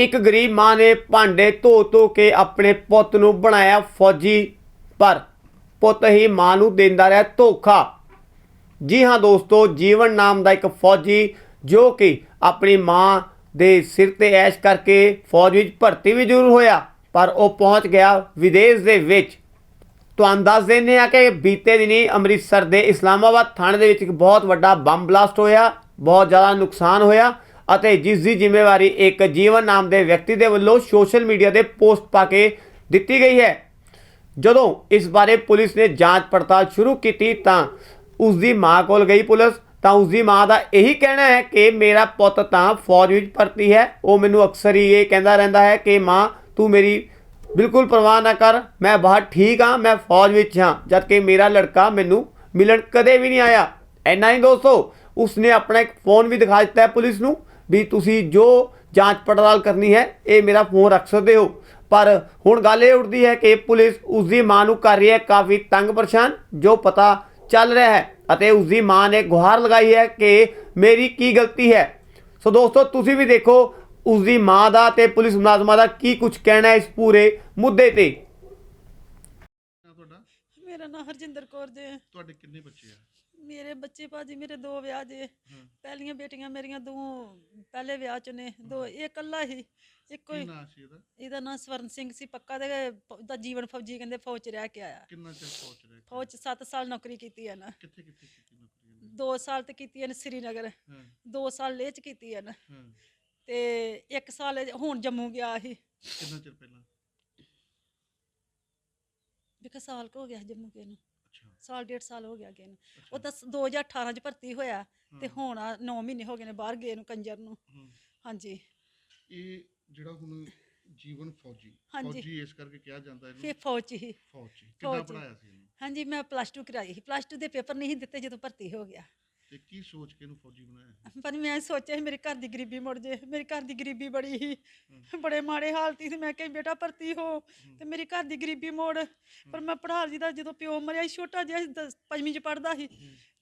ਇੱਕ ਗਰੀਬ ਮਾਂ ਨੇ ਭਾਂਡੇ ਧੋ ਧੋ ਕੇ ਆਪਣੇ ਪੁੱਤ ਨੂੰ ਬਣਾਇਆ ਫੌਜੀ, ਪਰ ਪੁੱਤ ਹੀ ਮਾਂ ਨੂੰ ਦਿੰਦਾ ਰਿਹਾ ਧੋਖਾ। ਜੀ ਹਾਂ ਦੋਸਤੋ, ਜੀਵਨ ਨਾਮ ਦਾ ਇੱਕ ਫੌਜੀ ਜੋ ਕਿ ਆਪਣੀ ਮਾਂ ਦੇ ਸਿਰ ਤੇ ਐਸ਼ ਕਰਕੇ ਫੌਜ ਵਿੱਚ ਭਰਤੀ ਵੀ ਜ਼ਰੂਰ ਹੋਇਆ, ਪਰ ਉਹ ਪਹੁੰਚ ਗਿਆ ਵਿਦੇਸ਼ ਦੇ ਵਿੱਚ। ਤੁਹਾਨੂੰ ਦੱਸ ਦਿੰਦੇ ਆ ਕਿ ਬੀਤੇ ਦਿਨੀ ਅੰਮ੍ਰਿਤਸਰ ਦੇ ਇਸਲਾਮਾਬਾਦ ਥਾਣੇ ਦੇ ਵਿੱਚ ਇੱਕ ਬਹੁਤ ਵੱਡਾ ਬੰਬ ਬਲਾਸਟ ਹੋਇਆ, ਬਹੁਤ ਜ਼ਿਆਦਾ ਨੁਕਸਾਨ ਹੋਇਆ। ਅਤੇ ਜਿਸ ਦੀ ਜ਼ਿੰਮੇਵਾਰੀ ਇੱਕ ਜੀਵਨ ਨਾਮ ਦੇ ਵਿਅਕਤੀ ਦੇ ਵੱਲੋਂ ਸੋਸ਼ਲ ਮੀਡੀਆ ਤੇ ਪੋਸਟ ਪਾ ਕੇ ਦਿੱਤੀ ਗਈ ਹੈ। ਜਦੋਂ ਇਸ ਬਾਰੇ ਪੁਲਿਸ ਨੇ ਜਾਂਚ ਪੜਤਾਲ ਸ਼ੁਰੂ ਕੀਤੀ ਤਾਂ ਉਸ ਦੀ ਮਾਂ ਕੋਲ ਗਈ ਪੁਲਿਸ। ਤਾਂ ਉਸ ਦੀ ਮਾਂ ਦਾ ਇਹੀ ਕਹਿਣਾ ਹੈ ਕਿ ਮੇਰਾ ਪੁੱਤ ਤਾਂ ਫੌਜ ਵਿੱਚ ਭਰਤੀ ਹੈ। ਉਹ ਮੈਨੂੰ ਅਕਸਰ ਹੀ ਇਹ ਕਹਿੰਦਾ ਰਹਿੰਦਾ ਹੈ ਕਿ ਮਾਂ, ਤੂੰ ਮੇਰੀ ਬਿਲਕੁਲ ਪਰਵਾਹ ਨਾ ਕਰ। ਮੈਂ ਬਾਹਰ ਠੀਕ ਹਾਂ, ਮੈਂ ਫੌਜ ਵਿੱਚ ਹਾਂ ਜਦ ਕਿ ਮੇਰਾ ਲੜਕਾ ਮੈਨੂੰ ਮਿਲਣ ਕਦੇ ਵੀ ਨਹੀਂ ਆਇਆ। ਐਨਾ ਹੀ ਦੋਸਤੋ, ਉਸਨੇ ਆਪਣਾ ਇੱਕ ਫੋਨ ਵੀ ਦਿਖਾ ਦਿੱਤਾ ਹੈ ਪੁਲਿਸ ਨੂੰ। ਵੀ ਤੁਸੀਂ ਜੋ ਜਾਂਚ ਪੜਤਾਲ ਕਰਨੀ ਹੈ, ਇਹ ਮੇਰਾ ਫੋਨ ਰੱਖ ਸਕਦੇ ਹੋ। ਪਰ ਹੁਣ ਗੱਲ ਇਹ ਉੱਠਦੀ ਹੈ ਕਿ ਪੁਲਿਸ ਉਸ ਦੀ ਮਾਂ ਨੂੰ ਕਰ ਰਹੀ ਹੈ ਕਾਫੀ ਤੰਗ ਪਰੇਸ਼ਾਨ, ਜੋ ਪਤਾ ਚੱਲ ਰਿਹਾ ਹੈ ਅਤੇ ਉਸ ਦੀ ਮਾਂ ਨੇ ਗੁਹਾਰ ਲਗਾਈ ਹੈ ਕਿ ਮੇਰੀ ਕੀ ਗਲਤੀ ਹੈ। ਸੋ ਦੋਸਤੋ, ਤੁਸੀਂ ਵੀ ਦੇਖੋ ਉਸ ਦੀ ਮਾਂ ਦਾ ਤੇ ਪੁਲਿਸ ਮੁਲਾਜ਼ਮਾਂ ਦਾ ਕੀ ਕੁਝ ਕਹਿਣਾ ਹੈ ਇਸ ਪੂਰੇ ਮੁੱਦੇ ਤੇ। ਮੇਰਾ ਨਾਂ ਹਰਜਿੰਦਰ ਕੌਰ ਜੇ। ਤੁਹਾਡੇ ਕਿੰਨੇ ਬੱਚੇ ਆ? ਮੇਰੇ ਬੱਚੇ ਭਾਜੀ ਮੇਰੇ ਦੋ ਵਿਆਹ ਜੇ। ਪਹਿਲੀਆਂ ਬੇਟੀਆਂ ਮੇਰੀਆਂ ਦੋ ਪਹਿਲੇ ਵਿਆਹ ਚ ਨੇ। ਦੋ ਇਹ ਇਕੱਲਾ ਹੀ। ਇੱਕੋ ਕੀ ਹੀ ਨਾਂ ਸੀ ਇਹਦਾ ਇਹਦਾ ਨਾਂ ਸਵਰਨ ਸਿੰਘ ਸੀ ਪੱਕਾ ਤੇ ਦਾ ਜੀਵਨ ਫੌਜੀ ਕਹਿੰਦੇ ਫੌਜ ਚ ਰਹਿ ਕੇ ਆਇਆ। ਕਿੰਨਾ ਚਿਰ ਪਹੁੰਚ ਰਿਹਾ ਫੌਜ ਚ 7 ਸਾਲ ਨੌਕਰੀ ਕੀਤੀ ਹੈ ਨਾ। ਕਿੱਥੇ ਕਿੱਥੇ ਕੀਤੀ ਨੌਕਰੀ ਇਹਨੇ? 2 ਸਾਲ ਤੇ ਕੀਤੀ ਹੈ ਨਾ ਸ੍ਰੀਨਗਰ। ਹਾਂ। 2 ਸਾਲ ਲੇਹ ਚ ਕੀਤੀ ਹੈ ਨਾ। ਹਾਂ। ਤੇ 1 ਸਾਲ ਇਹ ਹੁਣ ਜੰਮੂ ਗਿਆ ਸੀ। ਕਿੰਨਾ ਚਿਰ ਪਹਿਲਾਂ? ਵਿਕ ਸਾਲ ਕੁ ਹੋ ਗਿਆ ਜੰਮੂ ਗਏ ਨੂੰ। ਅੱਛਾ। ਸਾਲ ਡੇਢ ਸਾਲ ਹੋ ਗਿਆ ਗਏ ਨੂੰ। ਉਹ ਤਾਂ 2018 ਚ ਭਰਤੀ ਹੋਇਆ ਤੇ ਹੁਣ 9 ਮਹੀਨੇ ਹੋ ਗਏ ਨੇ ਬਾਹਰ ਗਏ ਨੂੰ ਕੰਜਰ ਨੂੰ। ਹਾਂ। ਹਾਂਜੀ। ਇਹ ਜਿਹੜਾ ਹੁਣ ਜੀਵਨ ਫੌਜੀ ਹਾਂਜੀ। ਫੌਜੀ ਇਸ ਕਰਕੇ ਕਿਹਾ ਜਾਂਦਾ ਫਿਰ ਇਹਨੂੰ ਫੌਜ ਹੀ। ਫੌਜੀ ਕਿੰਨਾ ਫੌਜ। ਪੜਾਇਆ ਸੀ ਇਹਨੂੰ? ਹਾਂਜੀ ਮੈਂ ਪਲੱਸ 2 ਕਰਾਈ ਸੀ। ਪਲੱਸ 2 ਦੇ ਪੇਪਰ ਨਹੀਂ ਦਿੱਤੇ ਜਦੋਂ ਭਰਤੀ ਹੋ ਗਿਆ। ਤੇ ਕੀ ਸੋਚ ਕੇ ਇਹਨੂੰ ਫੌਜੀ ਬਣਾਇਆ ਪਰ ਮੈਂ ਸੋਚਿਆ ਸੀ ਮੇਰੇ ਘਰ ਦੀ ਗਰੀਬੀ ਮੁੜ ਜੇ ਮੇਰੀ ਘਰ ਦੀ ਗਰੀਬੀ ਬੜੀ ਹਮ। ਬੜੇ ਮਾੜੇ ਹਾਲਤੀ ਸੀ ਮੈਂ ਕਿਹਾ ਬੇਟਾ ਭਰਤੀ ਹੋ ਤੇ ਮੇਰੀ ਘਰ ਦੀ ਗਰੀਬੀ ਮੋੜ ਪਰ ਮੈਂ ਪੜ੍ਹਾ ਲਈ ਦਾ ਜਦੋਂ ਪਿਓ ਮਰਿਆ ਸੀ ਛੋਟਾ ਜਿਹਾ ਸੀ, ਦਸ- ਪੰਜਵੀਂ ਚ ਪੜਦਾ ਸੀ।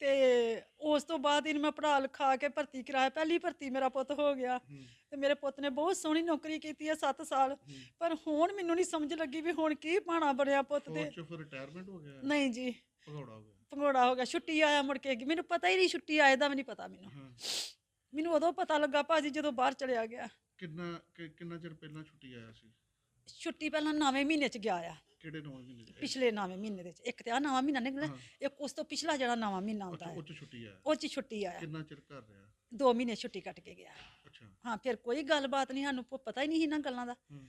ਤੇ ਉਸ ਤੋਂ ਬਾਅਦ ਇਹਨੂੰ ਮੈਂ ਪੜ੍ਹਾ ਲਿਖਾ ਕੇ ਭਰਤੀ ਕਰਾਇਆ ਪਹਿਲੀ ਭਰਤੀ ਮੇਰਾ ਪੁੱਤ ਹੋ ਗਿਆ ਹੂੰ, ਤੇ ਮੇਰੇ ਪੁੱਤ ਨੇ ਬਹੁਤ ਸੋਹਣੀ ਨੌਕਰੀ ਕੀਤੀ ਹੈ 7 ਸਾਲ ਹੂੰ। ਪਰ ਹੁਣ ਮੈਨੂੰ ਨਹੀਂ ਸਮਝ ਲੱਗੀ ਵੀ ਹੁਣ ਕੀ ਪਾਣਾ ਬਣਿਆ ਪੁੱਤ ਤੇ ਫੌਜ ਚੋਂ ਫਿਰ ਰਿਟਾਇਰਮੈਂਟ ਹੋ ਗਿਆ ਨਹੀਂ ਜੀ ਭਗੌੜਾ ਹੋ ਗਿਆ ਭੰਗੋੜਾ ਹੋ ਗਿਆ ਛੁੱਟੀ ਆਇਆ ਮੁੜ ਕੇ ਮੈਨੂੰ ਪਤਾ ਹੀ ਨਹੀਂ ਛੁੱਟੀ ਆਏ ਦਾ ਵੀ ਨਹੀਂ ਪਤਾ ਮੈਨੂੰ। ਮੈਨੂੰ ਉਦੋਂ ਪਤਾ ਲੱਗਾ ਭਾਜੀ ਜਦੋਂ ਬਾਹਰ ਚਲਿਆ ਗਿਆ। ਕਿੰਨਾ ਕਿ- ਕਿੰਨਾ ਚਿਰ ਪਹਿਲਾਂ ਛੁੱਟੀ ਆਇਆ ਸੀ? ਛੁੱਟੀ ਪਹਿਲਾਂ ਨਵੇਂ ਮਹੀਨੇ ਚ ਗਿਆ ਆ। ਕਿਹੜੇ ਨੌਂ ਮਹੀਨੇ ਚ ਪਿਛਲੇ ਨਵੇਂ ਮਹੀਨੇ ਦੇ ਚ ਇੱਕ ਤੇ ਆ ਨਵਾਂ ਮਹੀਨਾ ਨਿਕਲਿਆ ਹਾਂ। ਇੱਕ ਉਸ ਤੋਂ ਪਿਛਲਾ ਜਿਹੜਾ ਨਵਾਂ ਮਹੀਨਾ ਆਉਂਦਾ ਅੱਛਾ ਹੈ ਉਹ ਚ ਛੁੱਟੀ ਆਇਆ। ਉਹ ਚ ਛੁੱਟੀ ਆਇਆ। ਕਿੰਨਾ ਚਿਰ ਘਰ ਰਿਹਾ? ਦੋ ਮਹੀਨੇ ਛੁੱਟੀ ਕੱਟ ਕੇ ਗਿਆ। ਅੱਛਾ। ਹਾਂ ਫਿਰ ਕੋਈ ਗੱਲਬਾਤ ਨਹੀਂ ਸਾਨੂੰ ਪ- ਪਤਾ ਹੀ ਨਹੀਂ ਇਹਨਾਂ ਗੱਲਾਂ ਦਾ। ਹੂੰ।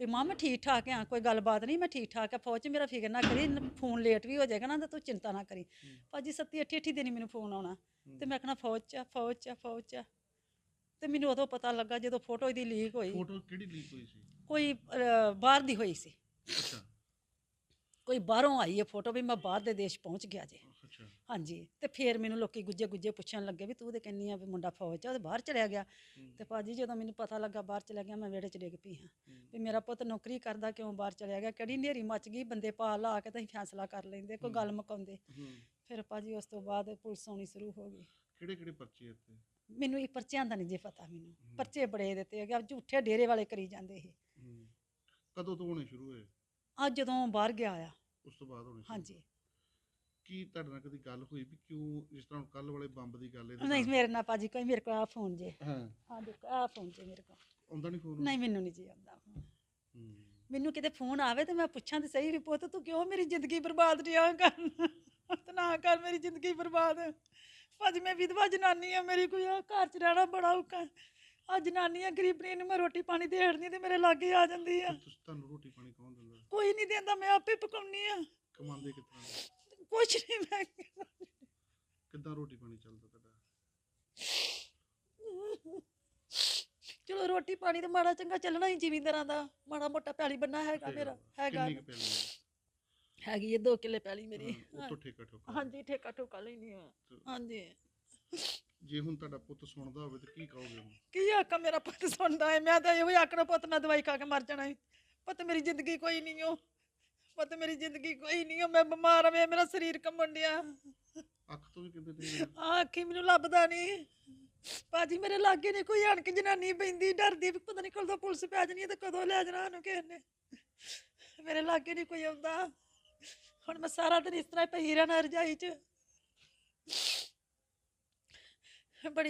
ਵੀ ਮਾਂ ਮੈਂ ਠੀਕ ਠਾਕ ਆ ਕੋਈ ਗੱਲਬਾਤ ਨਹੀਂ ਮੈਂ ਠੀਕ ਠਾਕ ਆ ਫੌਜ 'ਚ ਮੇਰਾ ਫਿਕਰ ਨਾ ਕਰੀ ਫੋਨ ਲੇਟ ਵੀ ਹੋ ਜਾਏਗਾ ਨਾ ਤਾਂ ਤੂੰ ਚਿੰਤਾ ਨਾ ਕਰੀ। ਭਾਜੀ ਸੱਤੀ ਅੱਠੀ ਅੱਠੀ ਦਿਨ ਮੈਨੂੰ ਫੋਨ ਆਉਣਾ ਤੇ ਮੈਂ ਕਹਣਾ ਫੌਜ 'ਚ ਆ ਫੌਜ 'ਚ ਆ ਫੌਜ 'ਚ ਆ। ਤੇ ਮੈਨੂੰ ਉਦੋਂ ਪਤਾ ਲੱਗਾ ਜਦੋਂ ਫੋਟੋ ਇਹਦੀ ਲੀਕ ਹੋਈ। ਫੋਟੋ ਕਿਹੜੀ ਲੀਕ ਹੋਈ ਸੀ? ਕੋਈ ਅਹ, ਬਾਹਰ ਦੀ ਹੋਈ ਸੀ। ਅੱਛਾ। ਕੋਈ ਬਾਹਰੋਂ ਆਈ ਹੈ ਫੋਟੋ ਵੀ ਮੈਂ ਬਾਹਰ ਦੇ ਦੇਸ਼ ਪਹੁੰਚ ਗਿਆ ਜੇ। ਹਾਂਜੀ ਤੇ ਫੇਰ ਮੈਨੂੰ ਲੋਕੀ ਗੁੱਜੇ ਗੁੱਜੇ ਪੁੱਛਣ ਲੱਗੇ ਵੀ ਤੂੰ ਤੇ ਕਹਿੰਨੀ ਆ ਵੀ ਮੁੰਡਾ ਫੌਜ 'ਚ ਆ, ਉਹ ਤੇ ਬਾਹਰ ਚਲਿਆ ਗਿਆ। ਤੇ ਭਾਜੀ ਜਦੋਂ ਮੈਨੂੰ ਪਤਾ ਲੱਗਾ ਬਾਹਰ ਚਲਿਆ ਗਿਆ ਮੈਂ ਵਿਹੜੇ 'ਚ ਡਿੱਗ ਪਈ ਹਾਂ। ਵੀ ਮੇਰਾ ਪੁੱਤ ਨੌਕਰੀ ਕਰਦਾ ਕਿਉਂ ਬਾਹਰ ਚਲਿਆ ਗਿਆ? ਕਿਹੜੀ ਨੇਰੀ ਮੱਚ ਗਈ? ਬੰਦੇ ਪਾ ਲਾ ਕੇ ਤਾਂ ਅਸੀਂ ਫੈਸਲਾ ਕਰ ਲੈਂਦੇ ਕੋਈ ਗੱਲ ਮੁਕਾਉਂਦੇ। ਫਿਰ ਭਾਜੀ ਉਸ ਤੋਂ ਬਾਅਦ ਪੁਲਿਸ ਆਉਣੀ ਸ਼ੁਰੂ ਹੋ ਗਈ। ਕਿਹੜੇ ਕਿਹੜੇ ਪਰਚੇ ਇੱਥੇ? ਮੈਨੂੰ ਇਹ ਪਰਚਿਆਂ ਦਾ ਨਹੀਂ ਜੇ ਪਤਾ ਮੈਨੂੰ। ਪਰਚੇ ਬੜੇ ਦਿੱਤੇ ਹੈਗੇ ਆ ਝੂਠੇ ਡੇਰੇ ਵਾਲੇ ਕਰੀ ਜਾਂਦੇ ਇਹ। ਕਦੋਂ ਤੋਂ ਹੋਣੇ ਸ਼ੁਰੂ ਹੋਏ? ਅੱਜ ਜਦੋਂ ਬਾਹਰ ਗਿਆ ਆ। ਉਸ ਤੋਂ ਬਾਅਦ ਹੋਣੇ ਸ਼ੁਰੂ। ਹਾਂਜੀ। ਕੀ ਤੁਹਾਡੇ ਨਾਲ ਕਦੀ ਗੱਲ ਹੋਈ ਵੀ ਕਿਉਂ ਜਿਸ ਤਰ੍ਹਾਂ ਕੱਲ ਵਾਲੇ ਬੰਬ ਦੀ ਗੱਲ ਇਹਦੇ ਨਹੀਂ ਮੇਰੇ ਨਾਲ ਭਾਜੀ ਕੋਈ ਮੇਰੇ ਕੋਲ ਆ ਫੋਨ ਜੇ। ਹਾਂ। ਆ ਦੇਖੋ ਆ ਫੋਨ ਜੇ ਮੇਰੇ ਕੋਲ। ਆਉਂਦਾ ਨਹੀਂ ਫੋਨ ਨਹੀਂ ਮੈਨੂੰ ਨਹੀਂ ਜੀ ਆਉਂਦਾ ਹੂੰ। ਮੈਨੂੰ ਕਿਤੇ ਫੋਨ ਆਵੇ ਤੇ ਮੈਂ ਪੁੱਛਾਂ ਤੇ ਸਹੀ ਵੀ ਪੁੱਤ ਤੂੰ ਕਿਉਂ ਮੇਰੀ ਜ਼ਿੰਦਗੀ ਬਰਬਾਦ ਰਿਹਾ ਕਰਨ ਤੇ ਨਾ ਕਰ ਮੇਰੀ ਜ਼ਿੰਦਗੀ ਬਰਬਾਦ। ਭਾਜੀ ਮੈਂ ਵਿਧਵਾ ਜਨਾਨੀ ਆ ਮੇਰੀ ਕੋਈ ਆ ਘਰ ਚ ਰਹਿਣਾ ਬੜਾ ਔਖਾ ਆ ਜਨਾਨੀ ਆ ਗਰੀਬਣੀ ਨੂੰ ਮੈਂ ਰੋਟੀ ਪਾਣੀ ਦੇ ਹੜਨੀ ਤੇ ਮੇਰੇ ਲਾਗੇ ਆ ਜਾਂਦੀ ਆ। ਤੁਸੀਂ ਤੁਹਾਨੂੰ ਰੋਟੀ ਪਾਣੀ ਕੌਣ ਦਿੰਦਾ? ਕੋਈ ਨਹੀਂ ਦਿੰਦਾ ਮੈਂ ਆਪੇ ਪਕਾਉਣੀ ਆ। ਕਮਾਉਂਦੇ ਕਿੱਦਾਂ ਕੁਛ ਨਹੀਂ ਮੈਂ ਕਿੱਦਾਂ ਰੋਟੀ ਪਾਣੀ ਚੱਲਦਾ ਤੁਹਾਡਾ? ਚਲੋ ਰੋਟੀ ਪਾਣੀ ਤੇ ਮਾੜਾ ਚੰਗਾ ਚੱਲਣਾ ਹੀ ਜ਼ਿਮੀਂਦਾਰਾਂ ਦਾ ਮਾੜਾ ਮੋਟਾ ਪੈਲੀ ਬੰਨਾ ਹੈਗਾ ਮੇਰਾ। ਹੈਗਾ ਕਿੰਨੀ ਕੁ ਪੈਲੀ ਹੈ? ਹੈਗੀ ਇਹ 2 ਕਿੱਲੇ ਪੈਲੀ ਮੇਰੀ। ਹਾਂ, ਉਹ ਤੋਂ ਠੇਕਾ ਠੋਕਾ। ਹਾਂਜੀ ਠੇਕਾ ਠੋਕਾ ਲੈਣੀ ਆ ਤੇ ਹਾਂਜੀ। ਜੇ ਹੁਣ ਤੁਹਾਡਾ ਪੁੱਤ ਸੁਣਦਾ ਹੋਵੇ ਤਾਂ ਕੀ ਕਹੋਗੇ ਕੀ ਆਖਾਂ ਮੇਰਾ ਪੁੱਤ ਸੁਣਦਾ ਹੈ? ਮੈਂ ਤਾਂ ਇਹੋ ਹੀ ਆਖਣਾ ਪੁੱਤ ਨਾ ਦਵਾਈ ਖਾ ਕੇ ਮਰ ਜਾਣਾ ਹੈ ਪੁੱਤ ਮੇਰੀ ਜ਼ਿੰਦਗੀ ਕੋਈ ਨਹੀਂ ਓ। ਪੁੱਤ ਮੇਰੀ ਜ਼ਿੰਦਗੀ ਕੋਈ ਨਹੀਂ ਆ ਮੈਂ ਬਿਮਾਰ ਆ ਮੇਰਾ ਸਰੀਰ ਕੰਬਣ ਡਿਆ। ਅੱਖ ਤੋਂ ਵੀ ਕਿੰਨੇ ਦਿਨ ਆ? ਅੱਖੀ ਮੈਨੂੰ ਲੱਭਦਾ ਨਹੀਂ। ਬਾਜੀ ਮੇਰੇ ਲਾਗੇ ਨੇ ਕੋਈ ਆਣ ਜਨਾਨੀ ਬੈਂਦੀ ਡਰਦੀ ਵੀ ਪਤਾ ਨਹੀਂ ਕਦੋਂ ਪੁਲਿਸ ਪੈ ਜਾਣੀ ਤੇ ਕਦੋਂ ਲੈ ਜਾਣਾ ਉਹਨੂੰ ਕਿਸੇ ਮੇਰੇ ਲਾਗੇ ਨਹੀਂ ਕੋਈ ਆਉਂਦਾ ਹੁਣ ਮੈਂ ਸਾਰਾ ਦਿਨ ਇਸ ਤਰ੍ਹਾਂ ਹੀ ਪਈ ਰਹਿਣਾ ਰਜਾਈ 'ਚ। ਬੜੀ